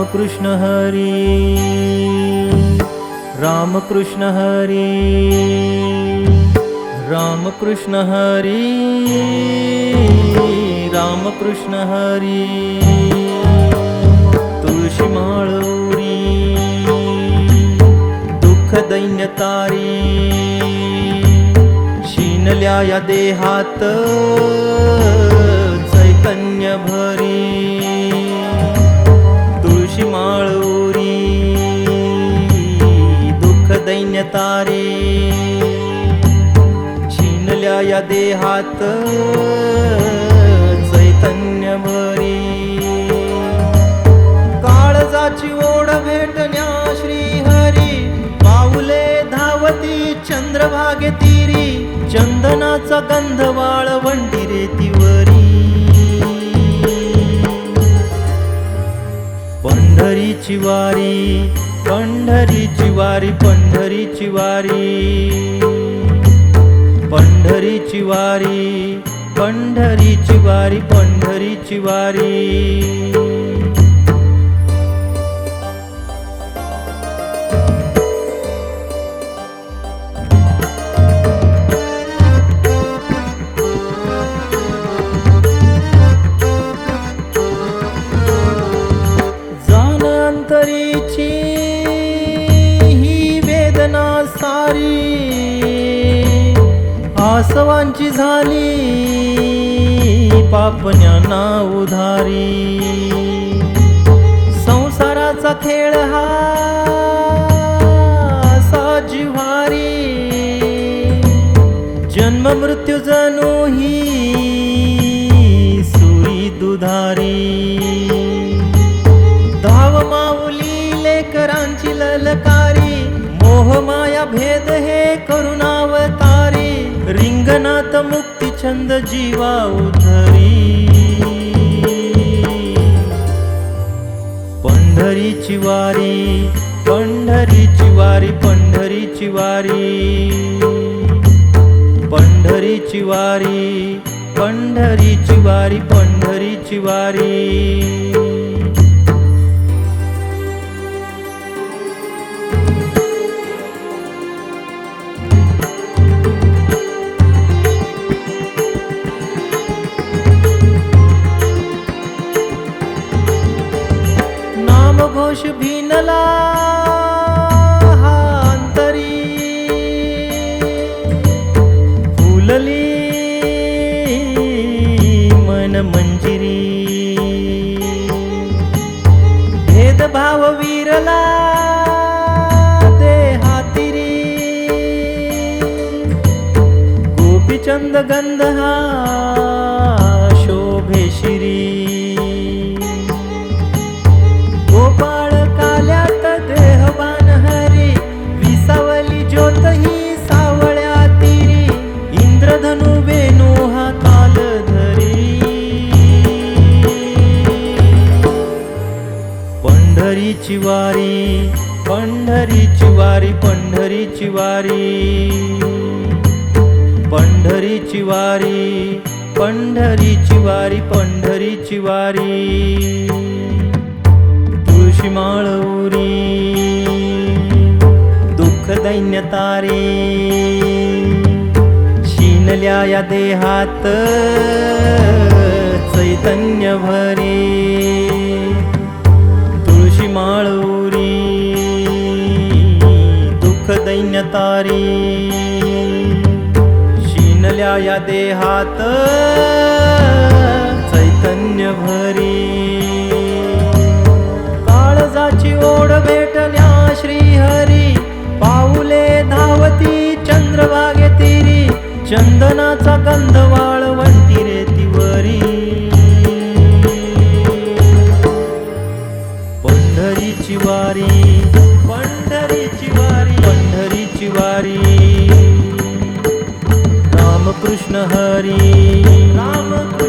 रामकृष्ण हरी रामकृष्ण हरी रामकृष्ण हरी रामकृष्ण हरी तुळशी माळोरी दुःख दैन्य तारी शिनल्या या देहात या देहात चैतन्य भरी काळजाची ओढ भेटण्या श्री हरी पाऊले धावती चंद्रभागे तिरी. चंदनाचा गंध वाळवंटी रेतीवरी पंढरीची वारी पंढरीची वारी पंढरीची वारी. पंढरीची वारी पंढरीची वारी पंढरीची वारी. वासवांची झाली पापण्यांना उधारी. संसाराचा खेळ हा साजिवारी जन्म मृत्यू जणू ही सुई दुधारी. धाव माऊली लेकरांची ललकारी मोह माया भेद हे करुणा रिंगणात मुक्ती छंद जीवा उधरी. पंढरीची वारी पंढरीची वारी पंढरीची वारी पंढरीची वारी पंढरीची वारी पंढरीची वारी दोष भिनला हांतरी। फुलली मन मंजिरी। भेदभाव विरला देहातिरी। गोपीचंद गंध हा वारी पंढरीची वारी. पंढरीची वारी पंढरीची वारी पंढरीची वारी. तुळशी माळवरी दुःख दैन्य तारे. शिनल्या या देहात चैतन्य भरी. दुःख दैन्य शिनल्या या देहात चैतन्य भरी. काळजाची ओढ भेटल्या श्रीहरी पाऊले धावती चंद्रभागे तिरी चंदनाचा गंध तिने तिवरी. पंढरीची वारी पंढरीची वारी. वारी। रामकृष्ण हरी। रामकृष्ण